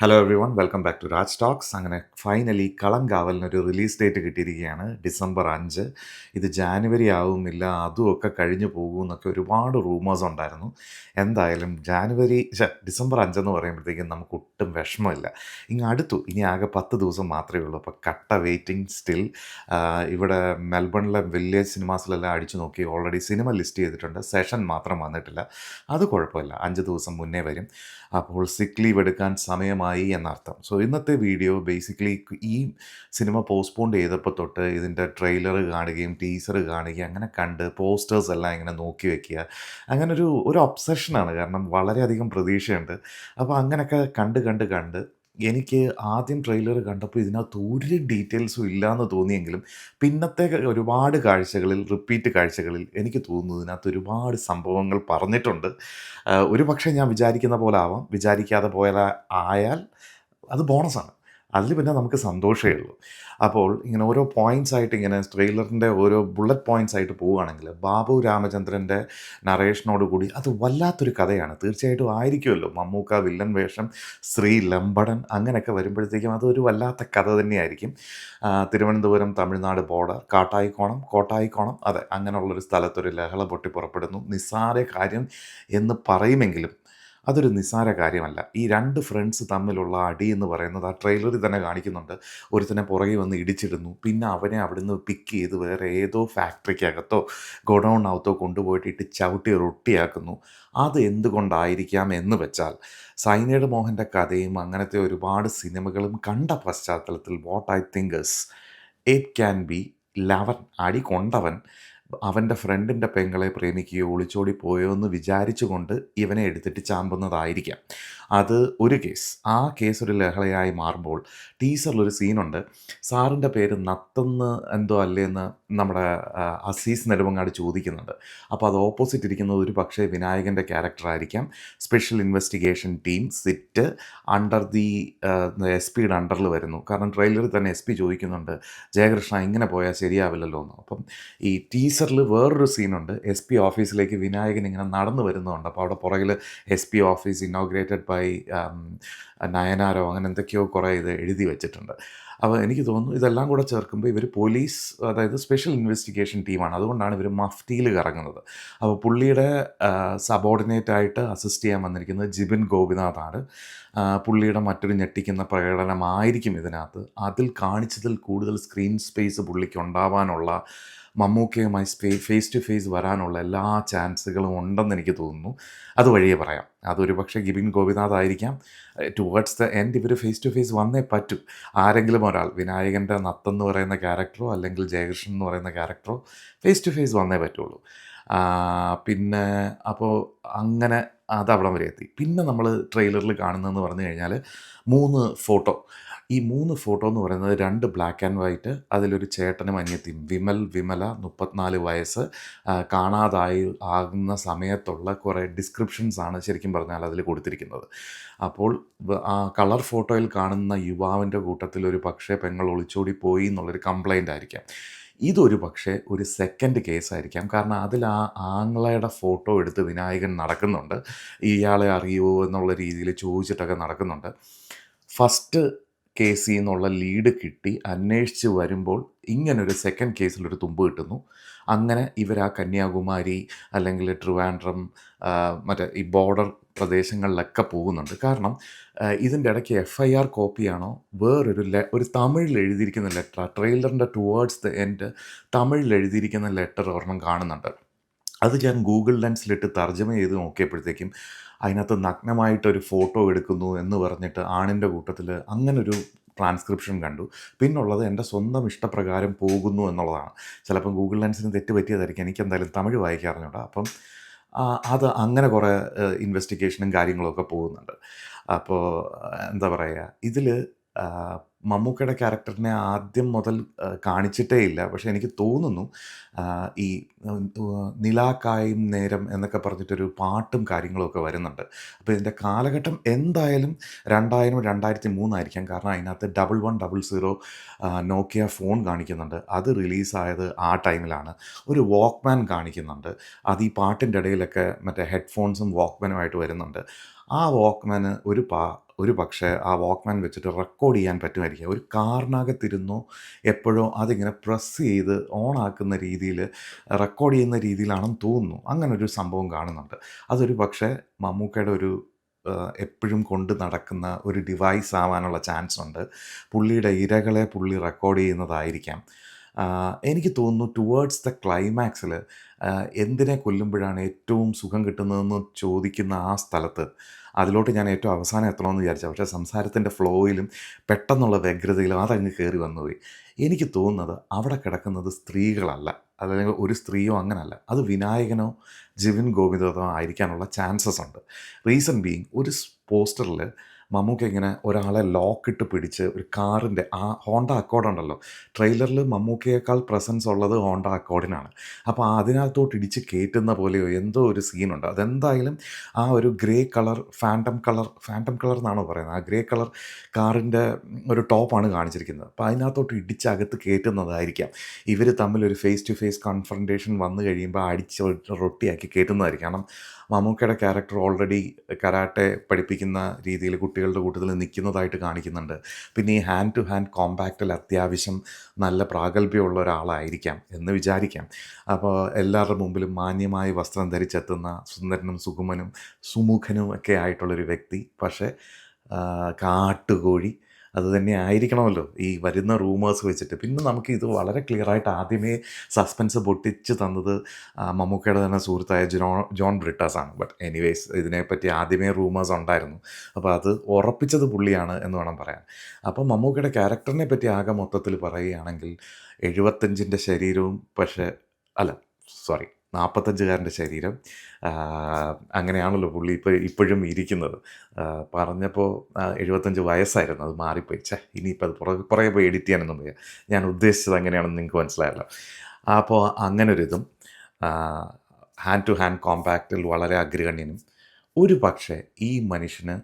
Hello everyone welcome back to Raj talks അങ്ങനെ finally കളങ്കാവലിനൊരു release date കിട്ടിയിരിക്കുകയാണ്. December അഞ്ച്. ഇത് ജാനുവരി ആവുമില്ല അതുമൊക്കെ കഴിഞ്ഞു പോകും എന്നൊക്കെ ഒരുപാട് റൂമേഴ്സ് ഉണ്ടായിരുന്നു. എന്തായാലും ജാനുവരി ഡിസംബർ അഞ്ചെന്ന് പറയുമ്പോഴത്തേക്കും നമുക്ക് ഒട്ടും വിഷമമില്ല. ഇങ്ങ് അടുത്തു. ഇനി ആകെ പത്ത് ദിവസം മാത്രമേ ഉള്ളൂ. അപ്പോൾ കട്ട വെയിറ്റിംഗ് സ്റ്റിൽ ഇവിടെ മെൽബണിലെ വില്ലേജ് സിനിമാസിലെല്ലാം അടിച്ചു നോക്കി. ഓൾറെഡി സിനിമ ലിസ്റ്റ് ചെയ്തിട്ടുണ്ട്. സെഷൻ മാത്രം വന്നിട്ടില്ല. അത് കുഴപ്പമില്ല. അഞ്ച് ദിവസം മുന്നേ വരും. അപ്പോൾ സിക്ക് ലീവ് എടുക്കാൻ സമയമായി എന്നർത്ഥം. സോ ഇന്നത്തെ വീഡിയോ ബേസിക്കലി ഈ സിനിമ പോസ്റ്റ്പോൺ ചെയ്തപ്പോൾ തൊട്ട് ഇതിന്റെ ട്രെയിലർ കാണുകയും ടീസർ കാണുകയും അങ്ങനെ കണ്ട് പോസ്റ്റേഴ്സ് എല്ലാം ഇങ്ങനെ നോക്കി വെക്കുക. അങ്ങനെ ഒരു ഒരു ഒബ്സഷനാണ് കാരണം വളരെയധികം പ്രതീക്ഷയുണ്ട്. അപ്പോൾ അങ്ങനെയൊക്കെ കണ്ട് കണ്ട് കണ്ട് എനിക്ക് ആദ്യം ട്രെയിലർ കണ്ടപ്പോൾ ഇതിനകത്ത് ഒരു ഡീറ്റെയിൽസും ഇല്ലയെന്ന് തോന്നിയെങ്കിലും പിന്നത്തെ ഒരുപാട് കാഴ്ചകളിൽ റിപ്പീറ്റ് കാഴ്ചകളിൽ എനിക്ക് തോന്നുന്നു ഇതിനകത്ത് ഒരുപാട് സംഭവങ്ങൾ പറഞ്ഞിട്ടുണ്ട്. ഒരു പക്ഷേ ഞാൻ വിചാരിക്കുന്ന പോലെ ആവാം. വിചാരിക്കാതെ പോലെ ആയാൽ അത് ബോണസാണ് അതിൽ പിന്നെ നമുക്ക് സന്തോഷമേ ഉള്ളൂ. അപ്പോൾ ഇങ്ങനെ ഓരോ പോയിന്റ്സ് ആയിട്ട് ഇങ്ങനെ ട്രെയിലറിന്റെ ഓരോ ബുള്ളറ്റ് പോയിന്റ്സ് ആയിട്ട് പോവുകയാണെങ്കിൽ ബാബു രാമചന്ദ്രന്റെ നറേഷനോട് കൂടി അത് വല്ലാത്തൊരു കഥയാണ്. തീർച്ചയായിട്ടും ആയിരിക്കുമല്ലോ. മമ്മൂക്ക വില്ലൻ വേഷം ശ്രീ ലംബടൻ അങ്ങനെയൊക്കെ വരുമ്പോഴത്തേക്കും അതൊരു വല്ലാത്ത കഥ തന്നെയായിരിക്കും. തിരുവനന്തപുരം തമിഴ്നാട് ബോർഡർ കാട്ടായിക്കോണം കോട്ടായിക്കോണം അതെ അങ്ങനെയുള്ളൊരു സ്ഥലത്തൊരു ലഹള പൊട്ടി പുറപ്പെടുന്നു. നിസ്സാര കാര്യം എന്ന് പറയുമെങ്കിലും അതൊരു നിസ്സാര കാര്യമല്ല. ഈ രണ്ട് ഫ്രണ്ട്സ് തമ്മിലുള്ള അടി എന്ന് പറയുന്നത് ആ ട്രെയിലറിൽ തന്നെ കാണിക്കുന്നുണ്ട്. ഒരുത്തനെ പുറകെ വന്ന് ഇടിച്ചിടുന്നു. പിന്നെ അവനെ അവിടുന്ന് പിക്ക് ചെയ്ത് വേറെ ഏതോ ഫാക്ടറിക്കകത്തോ ഗോഡൗണിനകത്തോ കൊണ്ടുപോയിട്ട് ഇട്ട് ചവിട്ടി റൊട്ടിയാക്കുന്നു. അത് എന്തുകൊണ്ടായിരിക്കാം എന്ന് വെച്ചാൽ സൈനേഡ് മോഹന്റെ കഥയും അങ്ങനത്തെ ഒരുപാട് സിനിമകളും കണ്ട പശ്ചാത്തലത്തിൽ what I thinkers it can be ലവൻ അടി കൊണ്ടവൻ അവന്റെ ഫ്രണ്ടിന്റെ പെങ്ങളെ പ്രേമിക്കുകയോ ഒളിച്ചോടി പോയോ എന്ന് വിചാരിച്ചുകൊണ്ട് ഇവനെ എടുത്തിട്ട് ചാമ്പുന്നതായിരിക്കാം. അത് ഒരു കേസ്. ആ കേസ് ഒരു ലഹളയായി മാറുമ്പോൾ ടീസറിലൊരു സീനുണ്ട്. സാറിന്റെ പേര് നത്തെന്ന് എന്തോ അല്ലേന്ന് നമ്മുടെ അസീസ് നെടുമങ്ങാട് ചോദിക്കുന്നുണ്ട്. അപ്പോൾ അത് ഓപ്പോസിറ്റ് ഇരിക്കുന്നത് ഒരു പക്ഷേ വിനായകന്റെ ക്യാരക്ടറായിരിക്കാം special investigation team SIT under the S പിയുടെ അണ്ടറിൽ വരുന്നു. കാരണം ട്രെയിലറിൽ തന്നെ എസ് പി ചോദിക്കുന്നുണ്ട് ജയകൃഷ്ണ ഇങ്ങനെ പോയാൽ ശരിയാവില്ലല്ലോ എന്ന്. അപ്പം ഈ ടീസറിൽ വേറൊരു സീനുണ്ട്. എസ് പി ഓഫീസിലേക്ക് വിനായകൻ ഇങ്ങനെ നടന്നു വരുന്നുണ്ട്. അപ്പോൾ അവിടെ പുറകിൽ S P office inaugurated by നയനാരോ അങ്ങനെ എന്തൊക്കെയോ കുറേ ഇത് എഴുതി വെച്ചിട്ടുണ്ട്. അപ്പോൾ എനിക്ക് തോന്നുന്നു ഇതെല്ലാം കൂടെ ചേർക്കുമ്പോൾ ഇവർ പോലീസ് അതായത് സ്പെഷ്യൽ ഇൻവെസ്റ്റിഗേഷൻ ടീമാണ് അതുകൊണ്ടാണ് ഇവർ മഫ്റ്റിയിൽ കറങ്ങുന്നത്. അപ്പോൾ പുള്ളിയുടെ സബോർഡിനേറ്റ് ആയിട്ട് അസിസ്റ്റ് ചെയ്യാൻ വന്നിരിക്കുന്നത് ജിബിൻ ഗോപിനാഥാണ്. പുള്ളിയുടെ മറ്റൊരു ഞെട്ടിക്കുന്ന പ്രകടനമായിരിക്കും ഇതിനകത്ത്. അതിൽ കാണിച്ചതിൽ കൂടുതൽ സ്ക്രീൻ സ്പേസ് പുള്ളിക്ക് ഉണ്ടാവാനുള്ള മമ്മൂക്കയുമായി സ്പേ ഫേസ് ടു ഫേസ് വരാനുള്ള എല്ലാ ചാൻസുകളും ഉണ്ടെന്ന് എനിക്ക് തോന്നുന്നു. അത് വഴിയേ പറയാം. അതൊരു പക്ഷേ ഗിബിൻ ഗോപിനാഥ് ആയിരിക്കാം. ടുവേർഡ്സ് ദ എൻഡ് ഇവർ ഫേസ് ടു ഫേസ് വന്നേ പറ്റൂ. ആരെങ്കിലും ഒരാൾ വിനായകന്റെ നത്തെന്ന് പറയുന്ന ക്യാരക്ടറോ അല്ലെങ്കിൽ ജയകൃഷ്ണൻ എന്ന് പറയുന്ന ക്യാരക്ടറോ ഫേസ് ടു ഫേസ് വന്നേ പറ്റുള്ളൂ. പിന്നെ അപ്പോൾ അങ്ങനെ അത് അവിടം വരെ എത്തി. പിന്നെ നമ്മൾ ട്രെയിലറിൽ കാണുന്നതെന്ന് പറഞ്ഞു കഴിഞ്ഞാൽ മൂന്ന് ഫോട്ടോ. ഈ മൂന്ന് ഫോട്ടോ എന്ന് പറയുന്നത് രണ്ട് ബ്ലാക്ക് ആൻഡ് വൈറ്റ് അതിലൊരു ചേട്ടനും അനിയത്തിയും വിമൽ വിമല മുപ്പത്തിനാല് വയസ്സ്. കാണാതായി ആകുന്ന സമയത്തുള്ള കുറേ ഡിസ്ക്രിപ്ഷൻസ് ആണ് ശരിക്കും പറഞ്ഞാൽ അതിൽ കൊടുത്തിരിക്കുന്നത്. അപ്പോൾ ആ കളർ ഫോട്ടോയിൽ കാണുന്ന യുവാവിന്റെ കൂട്ടത്തിൽ ഒരു പക്ഷേ പെങ്ങൾ ഒളിച്ചോടി പോയി എന്നുള്ളൊരു കംപ്ലൈന്റ് ആയിരിക്കാം. ഇതൊരു പക്ഷേ ഒരു സെക്കൻഡ് കേസായിരിക്കാം കാരണം അതിൽ ആ ആങ്ങളയുടെ ഫോട്ടോ എടുത്ത് വിനായകൻ നടക്കുന്നുണ്ട്. ഇയാളെ അറിയുമോ എന്നുള്ള രീതിയിൽ ചോദിച്ചിട്ടൊക്കെ നടക്കുന്നുണ്ട്. ഫസ്റ്റ് കേസിൽ നിന്നുള്ള ലീഡ് കിട്ടി അന്വേഷിച്ച് വരുമ്പോൾ ഇങ്ങനൊരു സെക്കൻഡ് കേസിലൊരു തുമ്പ് കിട്ടുന്നു. അങ്ങനെ ഇവർ ആ കന്യാകുമാരി അല്ലെങ്കിൽ ട്രിവാൻഡ്രം മറ്റേ ഈ ബോർഡർ പ്രദേശങ്ങളിലൊക്കെ പോകുന്നുണ്ട്. കാരണം ഇതിന്റെ ഇടയ്ക്ക് എഫ് ഐ ആർ കോപ്പിയാണോ വേറൊരു ലെ ഒരു തമിഴിൽ എഴുതിയിരിക്കുന്ന ലെറ്റർ ട്രെയിലറിന്റെ ടുവേർഡ്സ് ദ എൻഡ് തമിഴിൽ എഴുതിയിരിക്കുന്ന ലെറ്റർ ഒരെണ്ണം കാണുന്നുണ്ട്. അത് ഞാൻ ഗൂഗിൾ ലെൻസിലിട്ട് തർജമ ചെയ്ത് നോക്കിയപ്പോഴത്തേക്കും അതിനകത്ത് നഗ്നമായിട്ടൊരു ഫോട്ടോ എടുക്കുന്നു എന്ന് പറഞ്ഞിട്ട് ആണിന്റെ കൂട്ടത്തിൽ അങ്ങനൊരു ട്രാൻസ്ക്രിപ്ഷൻ കണ്ടു. പിന്നുള്ളത് എന്റെ സ്വന്തം ഇഷ്ടപ്രകാരം പോകുന്നു എന്നുള്ളതാണ്. ചിലപ്പം ഗൂഗിൾ ലെൻസിന് തെറ്റ് പറ്റിയതായിരിക്കും. എനിക്ക് എന്തായാലും തമിഴ് വായിക്കാറിഞ്ഞൂടാ അപ്പം അത് അങ്ങനെ കുറേ ഇൻവെസ്റ്റിഗേഷനും കാര്യങ്ങളൊക്കെ പോകുന്നുണ്ട്. അപ്പോൾ എന്താ പറയുക ഇതിൽ മമ്മൂക്കയുടെ ക്യാരക്ടറിനെ ആദ്യം മുതൽ കാണിച്ചിട്ടേ ഇല്ല. പക്ഷേ എനിക്ക് തോന്നുന്നു ഈ നിലാക്കായും നേരം എന്നൊക്കെ പറഞ്ഞിട്ടൊരു പാട്ടും കാര്യങ്ങളൊക്കെ വരുന്നുണ്ട്. അപ്പോൾ ഇതിന്റെ കാലഘട്ടം എന്തായാലും രണ്ടായിരം രണ്ടായിരത്തി മൂന്നായിരിക്കാം. കാരണം അതിനകത്ത് double one double zero Nokia phone കാണിക്കുന്നുണ്ട്. അത് റിലീസായത് ആ ടൈമിലാണ്. ഒരു വാക്ക്മാൻ കാണിക്കുന്നുണ്ട്. അത് ഈ പാട്ടിന്റെ ഇടയിലൊക്കെ മറ്റേ ഹെഡ്ഫോൺസും വാക്ക്മാനുമായിട്ട് വരുന്നുണ്ട്. ആ വാക്ക്മാന് ഒരു പാ ഒരു പക്ഷേ ആ വാക്ക്മാൻ വെച്ചിട്ട് റെക്കോർഡ് ചെയ്യാൻ പറ്റുമായിരിക്കും. ഒരു കാറിനകത്തിരുന്നോ എപ്പോഴോ അതിങ്ങനെ പ്രസ് ചെയ്ത് ഓൺ ആക്കുന്ന രീതിയിൽ റെക്കോർഡ് ചെയ്യുന്ന രീതിയിലാണെന്ന് തോന്നുന്നു. അങ്ങനെ ഒരു സംഭവം കാണുന്നുണ്ട്. അതൊരു പക്ഷേ മമ്മൂക്കയുടെ ഒരു എപ്പോഴും കൊണ്ട് നടക്കുന്ന ഒരു ഡിവൈസ് ആവാനുള്ള ചാൻസ് ഉണ്ട്. പുള്ളിയുടെ ഇരകളെ പുള്ളി റെക്കോർഡ് ചെയ്യുന്നതായിരിക്കാം. എനിക്ക് തോന്നുന്നു ടുവേർഡ്സ് ദ ക്ലൈമാക്സിൽ എന്തിനെ കൊല്ലുമ്പോഴാണ് ഏറ്റവും സുഖം കിട്ടുന്നതെന്ന് ചോദിക്കുന്ന ആ സ്ഥലത്ത്. അതിലോട്ട് ഞാൻ ഏറ്റവും അവസാനം എത്തണമെന്ന് വിചാരിച്ചു. പക്ഷേ സംസാരത്തിന്റെ ഫ്ലോയിലും പെട്ടെന്നുള്ള വ്യഗ്രതയിലും അതങ്ങ് കയറി വന്നുപോയി. എനിക്ക് തോന്നുന്നത് അവിടെ കിടക്കുന്നത് സ്ത്രീകളല്ല. അതല്ലെങ്കിൽ ഒരു സ്ത്രീയോ അങ്ങനല്ല. അത് വിനായകനോ ജിവിൻ ഗോവിന്ദോ ആയിരിക്കാനുള്ള ചാൻസസ് ഉണ്ട്. റീസൺ ബീങ് ഒരു പോസ്റ്ററിൽ മമ്മൂക്ക ഇങ്ങനെ ഒരാളെ ലോക്കിട്ട് പിടിച്ച് ഒരു കാറിന്റെ ആ ഹോണ്ട അക്കോർഡ് ഉണ്ടല്ലോ. ട്രെയിലറിൽ മമ്മൂക്കയേക്കാൾ പ്രസൻസ് ഉള്ളത് ഹോണ്ട അക്കോർഡിനാണ്. അപ്പോൾ അതിനകത്തോട്ട് ഇടിച്ച് കയറ്റുന്ന പോലെയോ എന്തോ ഒരു സീനുണ്ട് അതെന്തായാലും ആ ഒരു grey colour phantom colour phantom colour എന്നാണോ പറയുന്നത്. ആ ഗ്രേ കളർ കാറിന്റെ ഒരു ടോപ്പാണ് കാണിച്ചിരിക്കുന്നത്. അപ്പോൾ അതിനകത്തോട്ട് ഇടിച്ച് അകത്ത് കയറ്റുന്നതായിരിക്കാം ഇവർ തമ്മിൽ ഒരു ഫേസ് ടു ഫേസ് കൺഫ്രണ്ടേഷൻ വന്നു കഴിയുമ്പോൾ അടിച്ച് റൊട്ടിയാക്കി കയറ്റുന്നതായിരിക്കും കാരണം മമ്മൂക്കയുടെ ക്യാരക്ടർ ഓൾറെഡി കരാട്ടെ പഠിപ്പിക്കുന്ന രീതിയിൽ കുട്ടികളുടെ കൂട്ടത്തിൽ നിൽക്കുന്നതായിട്ട് കാണിക്കുന്നുണ്ട്. പിന്നെ ഈ ഹാൻഡ് ടു ഹാൻഡ് കോമ്പാക്റ്റിൽ അത്യാവശ്യം നല്ല പ്രാഗൽഭ്യമുള്ള ഒരാളായിരിക്കാം എന്ന് വിചാരിക്കാം. അപ്പോൾ എല്ലാവരുടെ മുമ്പിലും മാന്യമായി വസ്ത്രം ധരിച്ചെത്തുന്ന സുന്ദരനും സുഗമനും സുമുഖനും ഒക്കെ ആയിട്ടുള്ളൊരു വ്യക്തി. പക്ഷേ കാട്ടുകോഴി അത് തന്നെ ആയിരിക്കണമല്ലോ. ഈ വരുന്ന റൂമേഴ്സ് വെച്ചിട്ട്. പിന്നെ നമുക്ക് ഇത് വളരെ ക്ലിയർ ആയിട്ട് ആദ്യമേ സസ്പെൻസ് പൊട്ടിച്ച് തന്നത് മമ്മൂക്കയുടെ തന്നെ സുഹൃത്തായ ജോ ജോൺ ആണ് ബട്ട് എനിവേസ് ഇതിനെപ്പറ്റി ആദ്യമേ റൂമേഴ്സ് ഉണ്ടായിരുന്നു. അപ്പോൾ അത് ഉറപ്പിച്ചത് പുള്ളിയാണ് എന്ന് വേണം പറയാൻ. അപ്പോൾ മമ്മൂക്കയുടെ ക്യാരക്ടറിനെ പറ്റി ആകെ മൊത്തത്തിൽ പറയുകയാണെങ്കിൽ എഴുപത്തഞ്ചിന്റെ ശരീരവും പക്ഷേ അല്ല സോറി നാൽപ്പത്തഞ്ചുകാരന്റെ ശരീരം. അങ്ങനെയാണല്ലോ പുള്ളി ഇപ്പോൾ ഇപ്പോഴും ഇരിക്കുന്നത്. പറഞ്ഞപ്പോൾ എഴുപത്തഞ്ച് വയസ്സായിരുന്നു അത് മാറിപ്പോയി. ഛേ ഇനിയിപ്പോൾ അത് പുറകെ പുറകെ പോയി എഡിറ്റ് ചെയ്യാനൊന്നും വയ്യ. ഞാൻ ഉദ്ദേശിച്ചത് അങ്ങനെയാണെന്ന് നിങ്ങൾക്ക് മനസ്സിലായല്ലോ. അപ്പോൾ അങ്ങനൊരിതും ഹാൻഡ് ടു ഹാൻഡ് കോമ്പാക്റ്റിൽ വളരെ അഗ്രഗണ്യനും. ഒരു പക്ഷേ ഈ മനുഷ്യന്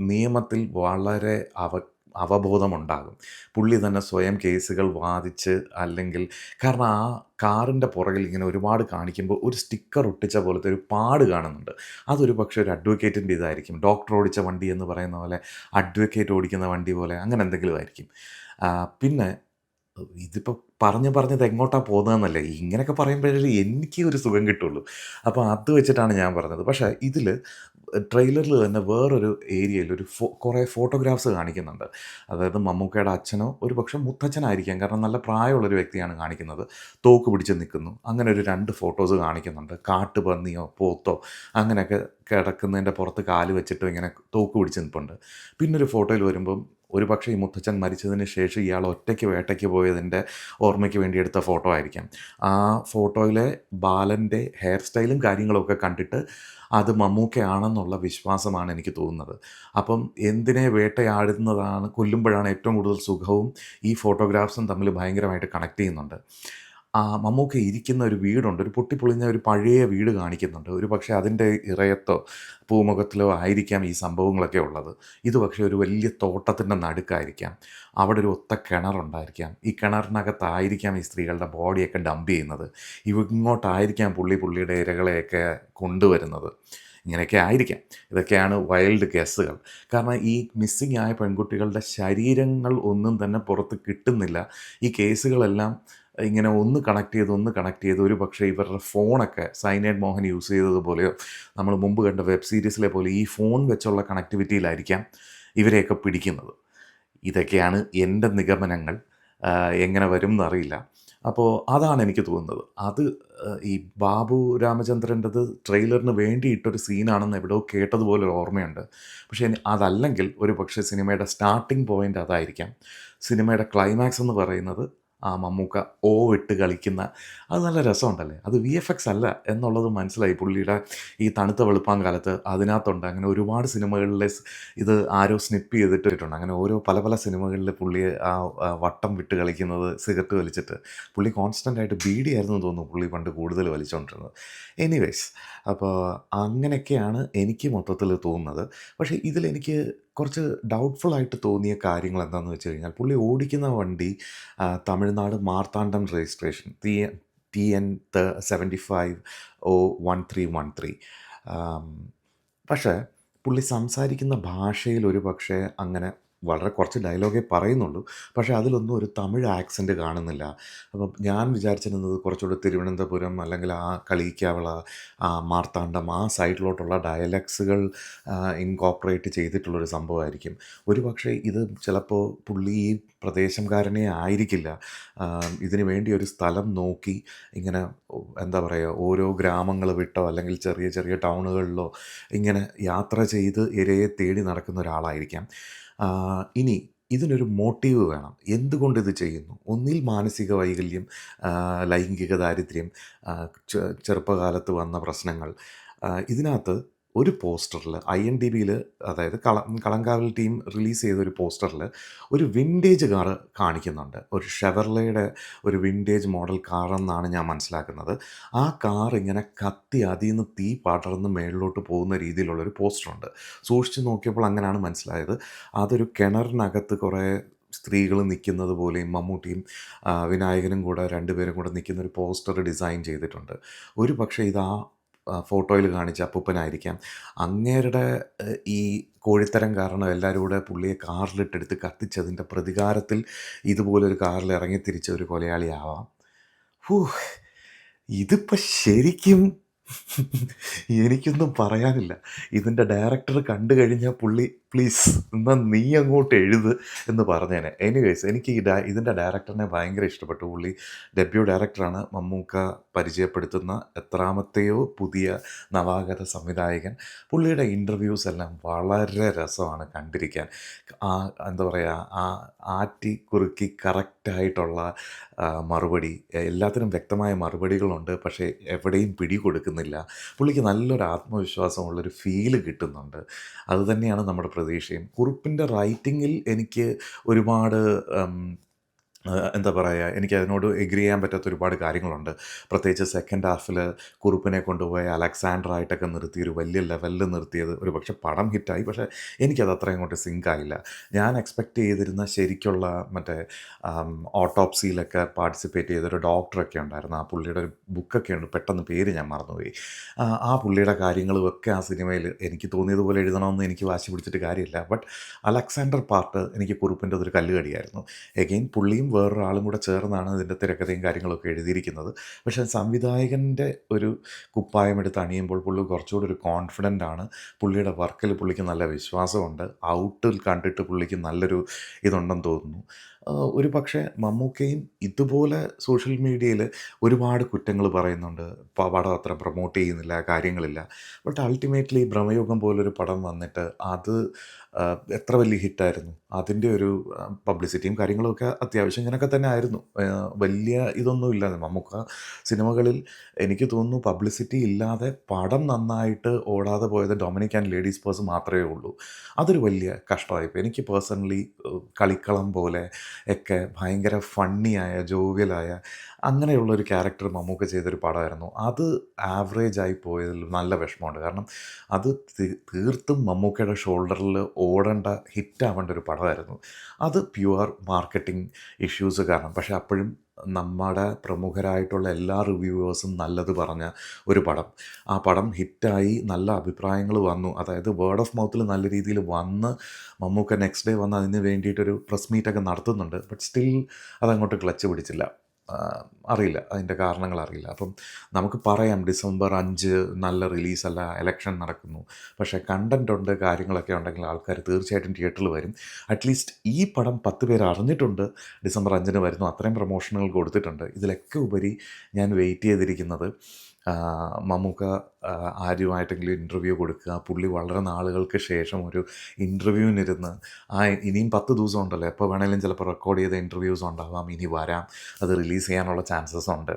നിയമത്തിൽ വളരെ അവ അവബോധമുണ്ടാകും. പുള്ളി തന്നെ സ്വയം കേസുകൾ വാദിച്ച് അല്ലെങ്കിൽ കാരണം ആ കാറിന്റെ പുറകിൽ ഇങ്ങനെ ഒരുപാട് കാണിക്കുമ്പോൾ ഒരു സ്റ്റിക്കർ ഒട്ടിച്ച പോലത്തെ ഒരു പാട് കാണുന്നുണ്ട്. അതൊരു പക്ഷേ ഒരു അഡ്വക്കേറ്റിന്റെ ഇതായിരിക്കും. ഡോക്ടർ ഓടിച്ച വണ്ടി എന്ന് പറയുന്ന പോലെ അഡ്വക്കേറ്റ് ഓടിക്കുന്ന വണ്ടി പോലെ അങ്ങനെ എന്തെങ്കിലും ആയിരിക്കും. പിന്നെ ഇതിപ്പോൾ പറഞ്ഞ് പറഞ്ഞത് എങ്ങോട്ടാണ് പോകുന്നതെന്നല്ലേ ഇങ്ങനെയൊക്കെ പറയുമ്പോഴേ എനിക്ക് ഒരു സുഖം കിട്ടുള്ളൂ. അപ്പോൾ അത് വെച്ചിട്ടാണ് ഞാൻ പറഞ്ഞത്. പക്ഷേ ഇതിൽ ട്രെയിലറിൽ തന്നെ വേറൊരു ഏരിയയിൽ ഒരു ഫോ കുറേ ഫോട്ടോഗ്രാഫ്സ് കാണിക്കുന്നുണ്ട്. അതായത് മമ്മൂക്കയുടെ അച്ഛനോ ഒരു പക്ഷേ മുത്തച്ഛനായിരിക്കാം. കാരണം നല്ല പ്രായമുള്ളൊരു വ്യക്തിയാണ് കാണിക്കുന്നത്. തോക്ക് പിടിച്ച് നിൽക്കുന്നു. അങ്ങനെ ഒരു രണ്ട് ഫോട്ടോസ് കാണിക്കുന്നുണ്ട്. കാട്ടുപന്നിയോ പോത്തോ അങ്ങനെയൊക്കെ കിടക്കുന്നതിന്റെ പുറത്ത് കാൽ വെച്ചിട്ട് ഇങ്ങനെ തോക്ക് പിടിച്ച് നിൽപ്പുണ്ട്. പിന്നൊരു ഫോട്ടോയിൽ വരുമ്പം ഒരു പക്ഷേ ഈ മുത്തച്ഛൻ മരിച്ചതിന് ശേഷം ഇയാൾ ഒറ്റയ്ക്ക് വേട്ടയ്ക്ക് പോയതിന്റെ ഓർമ്മയ്ക്ക് വേണ്ടി എടുത്ത ഫോട്ടോ ആയിരിക്കാം. ആ ഫോട്ടോയിലെ ബാലന്റെ ഹെയർ സ്റ്റൈലും കാര്യങ്ങളൊക്കെ കണ്ടിട്ട് അത് മമ്മൂക്കയാണെന്നുള്ള വിശ്വാസമാണ് എനിക്ക് തോന്നുന്നത്. അപ്പം എന്തിനെ വേട്ടയാടുന്നതാണ് കൊല്ലുമ്പോഴാണ് ഏറ്റവും കൂടുതൽ സുഖവും ഈ ഫോട്ടോഗ്രാഫ്സും തമ്മിൽ ഭയങ്കരമായിട്ട് കണക്ട് ചെയ്യുന്നുണ്ട്. ആ മമ്മൂക്ക ഇരിക്കുന്ന ഒരു വീടുണ്ട്. ഒരു പൊട്ടിപ്പൊളിഞ്ഞ ഒരു പഴയ വീട് കാണിക്കുന്നുണ്ട്. ഒരു പക്ഷേ അതിന്റെ ഇറയത്തോ പൂമുഖത്തിലോ ആയിരിക്കാം ഈ സംഭവങ്ങളൊക്കെ ഉള്ളത്. ഇത് പക്ഷേ ഒരു വലിയ തോട്ടത്തിന്റെ നടുക്കായിരിക്കാം. അവിടെ ഒരു ഒത്ത കിണറുണ്ടായിരിക്കാം ഈ കിണറിനകത്തായിരിക്കാം ഈ സ്ത്രീകളുടെ ബോഡിയൊക്കെ ഡംപ് ചെയ്യുന്നത്. ഇങ്ങോട്ടായിരിക്കാം പുള്ളി പുള്ളിയുടെ ഇരകളെയൊക്കെ കൊണ്ടുവരുന്നത്. ഇങ്ങനെയൊക്കെ ആയിരിക്കാം. ഇതൊക്കെയാണ് വൈൽഡ് കേസുകൾ കാരണം ഈ മിസ്സിംഗ് ആയ പെൺകുട്ടികളുടെ ശരീരങ്ങൾ ഒന്നും തന്നെ പുറത്ത് കിട്ടുന്നില്ല. ഈ കേസുകളെല്ലാം ഇങ്ങനെ ഒന്ന് കണക്ട് ചെയ്ത് ഒന്ന് കണക്ട് ചെയ്ത് ഒരു പക്ഷേ ഇവരുടെ ഫോണൊക്കെ സൈനൈഡ് മോഹൻ യൂസ് ചെയ്തതുപോലെയോ നമ്മൾ മുമ്പ് കണ്ട വെബ് സീരീസിലെ പോലെ ഈ ഫോൺ വെച്ചുള്ള കണക്ടിവിറ്റിയിലായിരിക്കാം ഇവരെയൊക്കെ പിടിക്കുന്നത്. ഇതൊക്കെയാണ് എന്റെ നിഗമനങ്ങൾ. എങ്ങനെ വരും എന്നറിയില്ല. അപ്പോൾ അതാണ് എനിക്ക് തോന്നുന്നത്. അത് ഈ ബാബു രാമചന്ദ്രന്റെത് ട്രെയിലറിന് വേണ്ടിയിട്ടൊരു സീനാണെന്ന് എവിടെയോ കേട്ടതുപോലെ ഒരു ഓർമ്മയുണ്ട്. പക്ഷേ അതല്ലെങ്കിൽ ഒരു പക്ഷേ സിനിമയുടെ സ്റ്റാർട്ടിംഗ് പോയിന്റ് അതായിരിക്കാം. സിനിമയുടെ ക്ലൈമാക്സ് എന്ന് പറയുന്നത് ആ മമ്മൂക്ക ഓ ഇട്ട് കളിക്കുന്ന അത് നല്ല രസമുണ്ടല്ലേ? അത് വി എഫ് എക്സ് അല്ല എന്നുള്ളത് മനസ്സിലായി. പുള്ളിയുടെ ഈ തണുത്ത വെളുപ്പാൻ കാലത്ത് അതിനകത്തുണ്ട്. അങ്ങനെ ഒരുപാട് സിനിമകളിലെ ഇത് ആരോ സ്നിപ്പ് ചെയ്തിട്ടിട്ടുണ്ട്. അങ്ങനെ ഓരോ പല പല സിനിമകളിൽ പുള്ളി ആ വട്ടം വിട്ട് കളിക്കുന്നത് സിഗരറ്റ് വലിച്ചിട്ട് പുള്ളി കോൺസ്റ്റന്റ് ആയിട്ട് ബീഡി ആയിരുന്നു തോന്നുന്നു പുള്ളി പണ്ട് കൂടുതൽ വലിച്ചുകൊണ്ടിരുന്നത് എനിവേസ് അപ്പോൾ അങ്ങനെയൊക്കെയാണ് എനിക്ക് മൊത്തത്തിൽ തോന്നുന്നത്. പക്ഷേ ഇതിലെനിക്ക് കുറച്ച് ഡൗട്ട്ഫുൾ ആയിട്ട് തോന്നിയ കാര്യങ്ങൾ എന്താണെന്ന് വെച്ച് കഴിഞ്ഞാൽ പുള്ളി ഓടിക്കുന്ന വണ്ടി Tamil Nadu Marthandam registration T T N seventy five O one three one three പക്ഷേ പുള്ളി സംസാരിക്കുന്ന ഭാഷയിൽ ഒരു പക്ഷേ അങ്ങനെ വളരെ കുറച്ച് ഡയലോഗേ പറയുന്നുള്ളൂ. പക്ഷേ അതിലൊന്നും ഒരു തമിഴ് ആക്സെന്റ് കാണുന്നില്ല. അപ്പം ഞാൻ വിചാരിച്ചിരുന്നത് കുറച്ചുകൂടി തിരുവനന്തപുരം അല്ലെങ്കിൽ ആ കളിക്കാവള ആ മാർത്താണ്ഡം ആ സൈഡിലോട്ടുള്ള ഡയലക്സുകൾ ഇൻകോപ്പറേറ്റ് ചെയ്തിട്ടുള്ളൊരു സംഭവമായിരിക്കും. ഒരു പക്ഷേ ഇത് ചിലപ്പോൾ പുള്ളി ഈ പ്രദേശംകാരനെ ആയിരിക്കില്ല. ഇതിനു വേണ്ടി ഒരു സ്ഥലം നോക്കി ഇങ്ങനെ എന്താ പറയുക ഓരോ ഗ്രാമങ്ങൾ വിട്ടോ അല്ലെങ്കിൽ ചെറിയ ചെറിയ ടൗണുകളിലോ ഇങ്ങനെ യാത്ര ചെയ്ത് ഇരയെ തേടി നടക്കുന്ന ഒരാളായിരിക്കാം. ഇനി ഇതിനൊരു മോട്ടീവ് വേണം. എന്തുകൊണ്ട് ഇത് ചെയ്യുന്നു? ഒന്നിൽ മാനസിക വൈകല്യം, ലൈംഗിക ദാരിദ്ര്യം, ചെറുപ്പകാലത്ത് വന്ന പ്രശ്നങ്ങൾ. ഇതിനകത്ത് ഒരു പോസ്റ്ററിൽ ഐ എൻ ഡി ബിയിൽ അതായത് കള കളങ്കാവൽ ടീം റിലീസ് ചെയ്ത ഒരു പോസ്റ്ററിൽ ഒരു വിന്റേജ് കാർ കാണിക്കുന്നുണ്ട്. ഒരു ഷെവർലയുടെ ഒരു വിന്റേജ് മോഡൽ കാറെന്നാണ് ഞാൻ മനസ്സിലാക്കുന്നത്. ആ കാർ ഇങ്ങനെ കത്തി അതിൽ നിന്ന് തീ പടർന്ന് മേളിലോട്ട് പോകുന്ന രീതിയിലുള്ളൊരു പോസ്റ്ററുണ്ട്. സൂക്ഷിച്ച് നോക്കിയപ്പോൾ അങ്ങനെയാണ് മനസ്സിലായത്. അതൊരു കിണറിനകത്ത് കുറേ സ്ത്രീകൾ നിൽക്കുന്നത് പോലെയും മമ്മൂട്ടിയും വിനായകനും കൂടെ രണ്ടുപേരും കൂടെ നിൽക്കുന്ന ഒരു പോസ്റ്റർ ഡിസൈൻ ചെയ്തിട്ടുണ്ട്. ഒരു പക്ഷേ ഇത് ആ ഫോട്ടോയിൽ കാണിച്ച അപ്പൂപ്പനായിരിക്കാം. അങ്ങേരുടെ ഈ കോഴിത്തരം കാരണം എല്ലാവരും കൂടെ പുള്ളിയെ കാറിലിട്ടെടുത്ത് കത്തിച്ചതിന്റെ പ്രതികാരത്തിൽ ഇതുപോലൊരു കാറിൽ ഇറങ്ങി തിരിച്ച ഒരു കൊലയാളിയാവാം. ഹൂ! ഇതിപ്പോൾ ശരിക്കും എനിക്കൊന്നും പറയാനില്ല. ഇതിന്റെ ഡയറക്ടർ കണ്ടു കഴിഞ്ഞാൽ പുള്ളി പ്ലീസ് എന്നാൽ നീ അങ്ങോട്ട് എഴുത് എന്ന് പറഞ്ഞേനെ. എനിവേസ് എനിക്ക് ഈ ഡാ ഇതിന്റെ ഡയറക്ടറിനെ ഭയങ്കര ഇഷ്ടപ്പെട്ടു. പുള്ളി ഡെബ്യൂ ഡയറക്ടറാണ്. മമ്മൂക്ക പരിചയപ്പെടുത്തുന്ന എത്രാമത്തെയോ പുതിയ നവാഗത സംവിധായകൻ. പുള്ളിയുടെ ഇന്റർവ്യൂസ് എല്ലാം വളരെ രസമാണ് കണ്ടിരിക്കാൻ. ആ എന്താ പറയുക ആ ആറ്റി കുറുക്കി കറക്റ്റായിട്ടുള്ള മറുപടി എല്ലാത്തിനും വ്യക്തമായ മറുപടികളുണ്ട്. പക്ഷേ എവിടെയും പിടി കൊടുക്കുന്നില്ല. പുള്ളിക്ക് നല്ലൊരു ആത്മവിശ്വാസമുള്ളൊരു ഫീൽ കിട്ടുന്നുണ്ട്. അതുതന്നെയാണ് നമ്മുടെ പ്രതീക്ഷയും. കുറുപ്പിന്റെ റൈറ്റിങ്ങിൽ എനിക്ക് ഒരുപാട് എന്താ പറയുക എനിക്ക് അതിനോട് എഗ്രി ചെയ്യാൻ പറ്റാത്ത ഒരുപാട് കാര്യങ്ങളുണ്ട്. പ്രത്യേകിച്ച് സെക്കൻഡ് ഹാഫിൽ കുറുപ്പിനെ കൊണ്ടുപോയി അലക്സാണ്ടറായിട്ടൊക്കെ നിർത്തി ഒരു വലിയ ലെവലിൽ നിർത്തിയത് ഒരു പക്ഷേ പടം ഹിറ്റായി. പക്ഷേ എനിക്കത് അത്രയും അങ്ങോട്ട് സിങ്ക് ആയില്ല. ഞാൻ എക്സ്പെക്റ്റ് ചെയ്തിരുന്ന ശരിക്കുള്ള മറ്റേ ഓട്ടോപ്സിയിലൊക്കെ പാർട്ടിസിപ്പേറ്റ് ചെയ്തൊരു ഡോക്ടറൊക്കെ ഉണ്ടായിരുന്നു. ആ പുള്ളിയുടെ ഒരു ബുക്കൊക്കെ ഉണ്ട്. പെട്ടെന്ന് പേര് ഞാൻ മറന്നുപോയി. ആ പുള്ളിയുടെ കാര്യങ്ങളും ഒക്കെ ആ സിനിമയിൽ എനിക്ക് തോന്നിയതുപോലെ എഴുതണമെന്ന് എനിക്ക് വാശി പിടിച്ചിട്ട് കാര്യമില്ല. ബട്ട് അലക്സാണ്ടർ പാർട്ട് എനിക്ക് കുറുപ്പിന്റെ അതൊരു കല്ലുകടിയായിരുന്നു. എഗെയിൻ പുള്ളിയും വേറൊരാളും കൂടെ ചേർന്നാണ് ഇതിന്റെ തിരക്കഥയും കാര്യങ്ങളൊക്കെ എഴുതിയിരിക്കുന്നത്. പക്ഷേ സംവിധായകന്റെ ഒരു കുപ്പായം എടുത്ത് അണിയുമ്പോൾ പുള്ളി കുറച്ചുകൂടി ഒരു കോൺഫിഡന്റ് ആണ്. പുള്ളിയുടെ വർക്കിൽ പുള്ളിക്ക് നല്ല വിശ്വാസമുണ്ട്. ഔട്ടിൽ കണ്ടിട്ട് പുള്ളിക്ക് നല്ലൊരു ഇതുണ്ടെന്ന് തോന്നുന്നു. ഒരു പക്ഷേ മമ്മൂക്കയും ഇതുപോലെ സോഷ്യൽ മീഡിയയിൽ ഒരുപാട് കുറ്റങ്ങൾ പറയുന്നുണ്ട്. പടം അത്ര പ്രൊമോട്ട് ചെയ്യുന്നില്ല, കാര്യങ്ങളില്ല. ബട്ട് അൾട്ടിമേറ്റ്ലി ഭ്രമയോഗം പോലൊരു പടം വന്നിട്ട് അത് എത്ര വലിയ ഹിറ്റായിരുന്നു. അതിന്റെ ഒരു പബ്ലിസിറ്റിയും കാര്യങ്ങളൊക്കെ അത്യാവശ്യം ഇങ്ങനെയൊക്കെ തന്നെ ആയിരുന്നു. വലിയ ഇതൊന്നും ഇല്ലാതെ മമ്മൂക്ക സിനിമകളിൽ എനിക്ക് തോന്നുന്നു പബ്ലിസിറ്റി ഇല്ലാതെ പടം നന്നായിട്ട് ഓടാതെ പോയത് ഡൊമിനിക് ആൻഡ് ലേഡീസ് പേഴ്സ് മാത്രമേ ഉള്ളൂ. അതൊരു വലിയ കഷ്ടമായിപ്പോയി. എനിക്ക് പേഴ്സണലി കളിക്കളം പോലെ ഒക്കെ ഭയങ്കര ഫണ്ണിയായ, ജോവിയലായ അങ്ങനെയുള്ളൊരു ക്യാരക്ടർ മമ്മൂക്ക ചെയ്തൊരു പടമായിരുന്നു. അത് ആവറേജ് ആയി പോയതിൽ നല്ല വിഷമമുണ്ട്. കാരണം അത് തീർത്തും മമ്മൂക്കയുടെ ഷോൾഡറിൽ ഓടേണ്ട ഹിറ്റാവേണ്ട ഒരു പടമായിരുന്നു. അത് പ്യുവർ മാർക്കറ്റിംഗ് ഇഷ്യൂസ് കാരണം. പക്ഷേ അപ്പോഴും നമ്മുടെ പ്രമുഖരായിട്ടുള്ള എല്ലാ റിവ്യൂവേഴ്സും നല്ലത് പറഞ്ഞ ഒരു പടം. ആ പടം ഹിറ്റായി നല്ല അഭിപ്രായങ്ങൾ വന്നു. അതായത് വേർഡ് ഓഫ് മൗത്തിൽ നല്ല രീതിയിൽ വന്ന് മമ്മൂക്ക നെക്സ്റ്റ് ഡേ വന്ന് അതിന് വേണ്ടിയിട്ടൊരു പ്രസ് മീറ്റൊക്കെ നടത്തുന്നുണ്ട്. ബട്ട് സ്റ്റിൽ അതങ്ങോട്ട് ക്ലച്ച് പിടിച്ചില്ല. അറിയില്ല അതിന്റെ കാരണങ്ങൾ അറിയില്ല. അപ്പം നമുക്ക് പറയാം ഡിസംബർ അഞ്ച് നല്ല റിലീസല്ല, എലക്ഷൻ നടക്കുന്നു. പക്ഷേ കണ്ടന്റ് ഉണ്ട്, കാര്യങ്ങളൊക്കെ ഉണ്ടെങ്കിൽ ആൾക്കാർ തീർച്ചയായിട്ടും തിയേറ്ററിൽ വരും. അറ്റ്ലീസ്റ്റ് ഈ പടം 10 പേര് അറിഞ്ഞിട്ടുണ്ട് ഡിസംബർ 5-ന് വരുന്നു. അത്രയും പ്രൊമോഷനുകൾ കൊടുത്തിട്ടുണ്ട്. ഇതിലൊക്കെ ഉപരി ഞാൻ വെയിറ്റ് ചെയ്തിരിക്കുന്നത് മമ്മൂക്ക ആരുമായിട്ടെങ്കിലും ഇന്റർവ്യൂ കൊടുക്കുക. പുള്ളി വളരെ നാളുകൾക്ക് ശേഷം ഒരു ഇന്റർവ്യൂവിനിരുന്ന് ആ ഇനിയും 10 ദിവസം ഉണ്ടല്ലോ. എപ്പോൾ വേണമെങ്കിലും ചിലപ്പോൾ റെക്കോർഡ് ചെയ്ത ഇന്റർവ്യൂസ് ഉണ്ടാവാം. ഇനി വരാം. അത് റിലീസ് ചെയ്യാനുള്ള ചാൻസസ് ഉണ്ട്.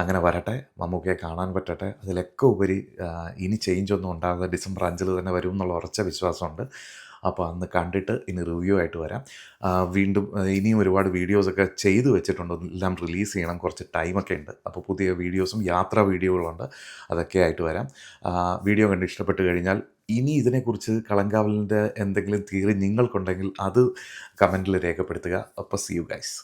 അങ്ങനെ വരട്ടെ. മമ്മൂക്കയെ കാണാൻ പറ്റട്ടെ. അതിലൊക്കെ ഉപരി ഇനി ചേഞ്ച് ഒന്നും ഉണ്ടാകാതെ ഡിസംബർ 5-ൽ തന്നെ വരും എന്നുള്ള ഉറച്ച വിശ്വാസമുണ്ട്. അപ്പോൾ അന്ന് കണ്ടിട്ട് ഇനി റിവ്യൂ ആയിട്ട് വരാം. വീണ്ടും ഇനിയും ഒരുപാട് വീഡിയോസൊക്കെ ചെയ്തു വെച്ചിട്ടുണ്ട്. എല്ലാം റിലീസ് ചെയ്യണം. കുറച്ച് ടൈമൊക്കെ ഉണ്ട്. അപ്പോൾ പുതിയ വീഡിയോസും യാത്രാ വീഡിയോകളുണ്ട്. അതൊക്കെ ആയിട്ട് വരാം. വീഡിയോ കണ്ട് ഇഷ്ടപ്പെട്ട് കഴിഞ്ഞാൽ ഇനി ഇതിനെക്കുറിച്ച് കളങ്കാവലിന്റെ എന്തെങ്കിലും തിയറി നിങ്ങൾക്കുണ്ടെങ്കിൽ അത് കമന്റിൽ രേഖപ്പെടുത്തുക. അപ്പോൾ സീ യു ഗൈസ്.